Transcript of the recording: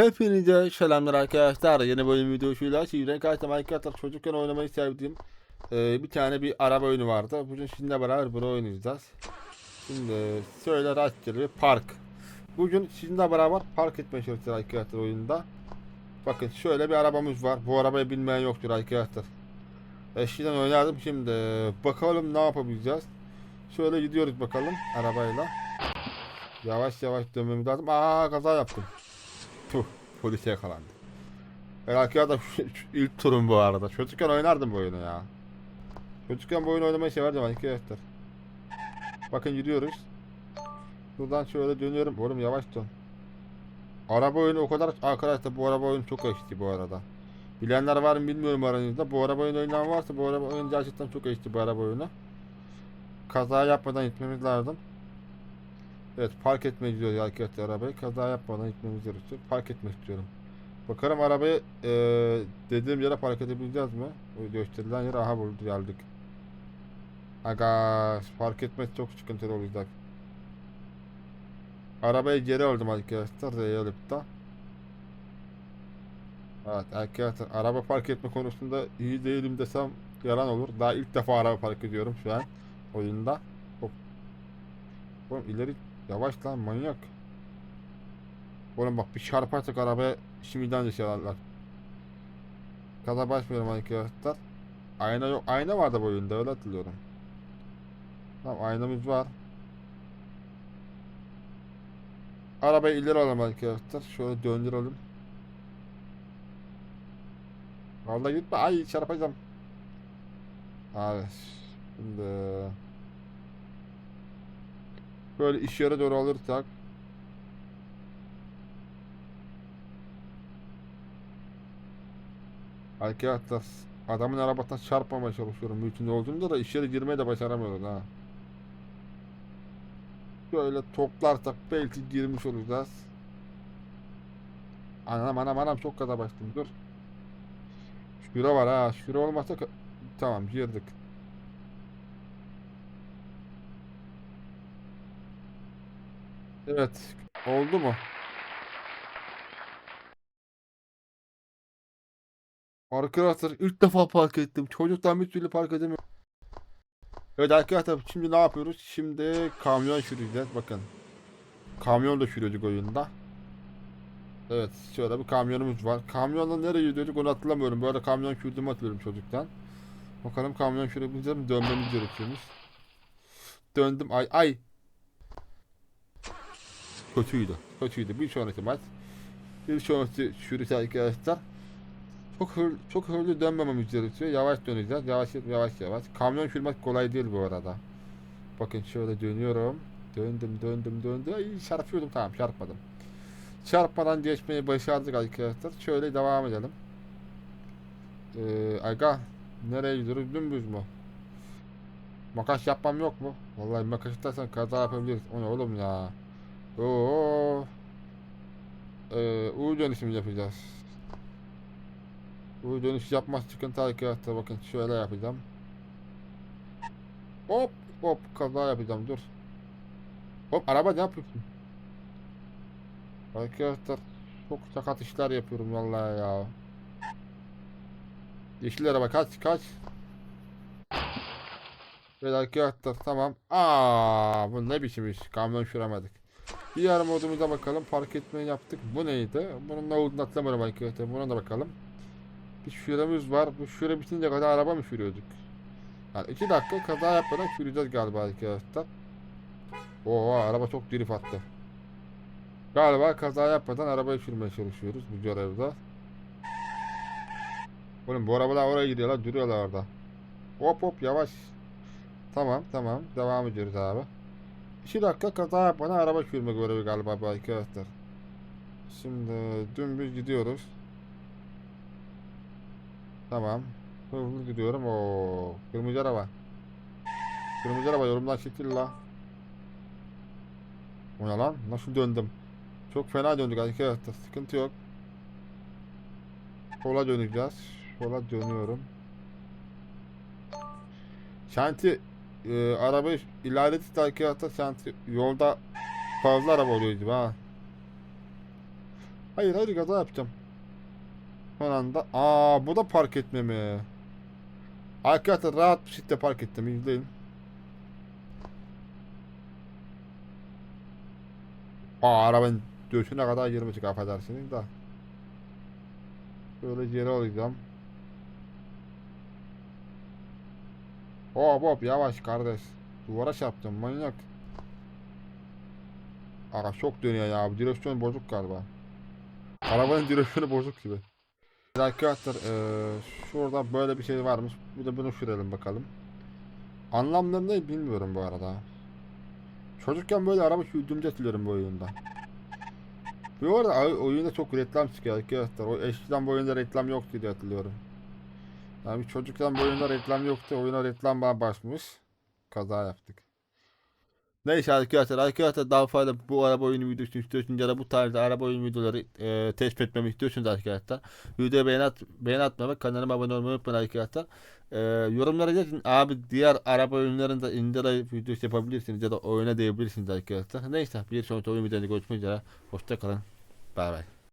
Hepinize selamlar arkadaşlar. Yeni bölüm videosuyla sizden karşıma arkadaşlar çocukken oynamayı sevdiğim e, bir tane bir araba oyunu vardı. Bugün sizinle beraber bunu oynayacağız. Şimdi şöyle rastgele park. Bugün sizinle beraber park etmeye çalışacağız arkadaşlar oyunda. Bakın şöyle bir arabamız var. Bu arabayı bilmeyen yoktur arkadaşlar. Eskiden oynardım şimdi bakalım ne yapabileceğiz. Şöyle gidiyoruz bakalım arabayla. Yavaş yavaş dönmemiz lazım. Aa kaza yaptım. Puh, polise yakalandı. Arkadaşlar şu- şu ilk turum bu arada. Çocukken oynardım bu oyunu ya. Çocukken bu oyunu oynamayı severdim arkadaşlar. Bakın gidiyoruz. Buradan şöyle dönüyorum. Oğlum yavaş dön. Araba oyunu o kadar... Arkadaşlar bu araba oyunu çok eski bu arada. Bilenler var mı bilmiyorum aranızda. Bu araba oyunu oynayan varsa bu araba oyunu gerçekten çok eski bu araba oyunu. Kaza yapmadan gitmemiz lazım. Evet park etmeye gidiyoruz arkadaşlar arabayı. Kaza yapmadan gitmemiz gerekiyor. Park etmek istiyorum. Bakalım arabayı eee, dediğim yere park edebileceğiz mi? O gösterilen yere aha buldu geldik. Aga park etmek çok sıkıntılı olacak. Arabayı geri aldım arkadaşlar. R'ye alıp da. Evet arkadaşlar araba park etme konusunda iyi değilim desem yalan olur. Daha ilk defa araba park ediyorum şu an oyunda. Hop. Oğlum ileri Yavaş lan manyak. Oğlum bak bir çarparsak arabaya şimdiden de şeylerler. Kaza başmıyorum arkadaşlar. Ayna yok. Ayna vardı bu oyunda öyle hatırlıyorum. Tamam aynamız var. Arabayı ileri alalım arkadaşlar. Şöyle döndürelim. Vallahi gitme. Ay çarpacağım. Abi. Şimdi Böyle iş yere doğru alırsak Arkadaşlar adamın arabasına çarpmamaya çalışıyorum mümkün olduğunda da iş yere girmeyi de başaramıyoruz ha. Böyle toplarsak belki girmiş olacağız. Anam anam anam çok gaza bastım dur. Şura var ha şura olmasa tamam girdik. Evet. Oldu mu? Arkadaşlar ilk defa park ettim. Çocuktan bir türlü park edemiyorum. Evet arkadaşlar şimdi ne yapıyoruz? Şimdi kamyon süreceğiz. Bakın. Kamyon da sürüyorduk oyunda. Evet şöyle bir kamyonumuz var. Kamyonla nereye gidiyorduk onu hatırlamıyorum. Böyle kamyon sürdüğümü hatırlıyorum çocuktan. Bakalım kamyon sürebileceğiz mi? Dönmemiz gerekiyormuş. Döndüm. Ay ay. Kötüydü. Kötüydü. Bir sonraki maç. Bir sonraki sürüş arkadaşlar. Çok hızlı, çok hızlı dönmememiz gerekiyor. Yavaş döneceğiz. Yavaş yavaş yavaş. Kamyon sürmek kolay değil bu arada. Bakın şöyle dönüyorum. Döndüm döndüm döndüm. Ay çarpıyordum tamam çarpmadım. Çarpmadan geçmeyi başardık arkadaşlar. Şöyle devam edelim. Ee, aga nereye gidiyoruz? Dümdüz mü? Makas yapmam yok mu? Vallahi makas istersen kaza yapabiliriz. O ne oğlum ya? Oo. Ee, U dönüşüm yapacağız. U dönüş yapmak sıkıntı arkadaşlar. Bakın şöyle yapacağım. Hop hop kaza yapacağım dur. Hop araba ne yapıyorsun? Arkadaşlar çok sakat işler yapıyorum vallahi ya. Yeşil araba kaç kaç. Evet arkadaşlar tamam. Aa bu ne biçim iş? Kamyon süremedik. Diğer modumuza bakalım. Park etmeyi yaptık. Bu neydi? Bunun ne olduğunu hatırlamıyorum arkadaşlar. Buna da bakalım. Bir şuremiz var. Bu şure bitince kadar araba mı sürüyorduk? Yani iki dakika kaza yapmadan süreceğiz galiba arkadaşlar. Oo araba çok drift attı. Galiba kaza yapmadan arabayı sürmeye çalışıyoruz bu görevde. Oğlum bu arabalar oraya gidiyorlar duruyorlar orada. Hop hop yavaş. Tamam tamam devam ediyoruz abi. 2 dakika kaza yapmadan araba sürme görevi galiba bu arkadaşlar. Şimdi dümdüz gidiyoruz. Tamam. Hızlı gidiyorum. O kırmızı araba. Kırmızı araba yorumdan çekil la. O ne lan? Nasıl döndüm? Çok fena döndük arkadaşlar. Sıkıntı yok. Sola döneceğiz. Sola dönüyorum. Şanti e, arabayı ilerledik arkadaşlar. Şanti yolda fazla araba oluyor gibi ha. Hayır hayır kaza yapacağım. Son anda. Aa bu da park etme mi? Arkadaşlar rahat bir şekilde park ettim. İzleyin. Aa arabanın döşüne kadar girmiştik affedersiniz da. Böyle geri alacağım. Hop hop yavaş kardeş. Duvara çarptım manyak. Ara çok dönüyor ya. Bu direksiyon bozuk galiba. Arabanın direksiyonu bozuk gibi. Arkadaşlar eee şurada böyle bir şey varmış. Bir de bunu sürelim bakalım. Anlamlarını ne bilmiyorum bu arada. Çocukken böyle araba sürdüğümde hatırlıyorum bu oyunda. Bu arada oy- oyunda çok reklam çıkıyor arkadaşlar. O eskiden bu oyunda reklam yoktu diye hatırlıyorum. Yani çocukken bu oyunda reklam yoktu. Oyuna reklam bana basmış. Kaza yaptık. Neyse arkadaşlar arkadaşlar daha fazla bu araba oyunu videosu istiyorsunuz ya da bu tarzda araba oyunu videoları e, tespit etmemi istiyorsunuz arkadaşlar. Videoya beğen, at, beğen atmayı kanalıma abone olmayı unutmayın arkadaşlar. E, yorumlara yazın abi diğer araba oyunlarını da indirip videosu yapabilirsiniz ya da oyuna diyebilirsiniz arkadaşlar. Neyse bir sonraki oyun videoda görüşmek üzere. Hoşçakalın. Bay bay.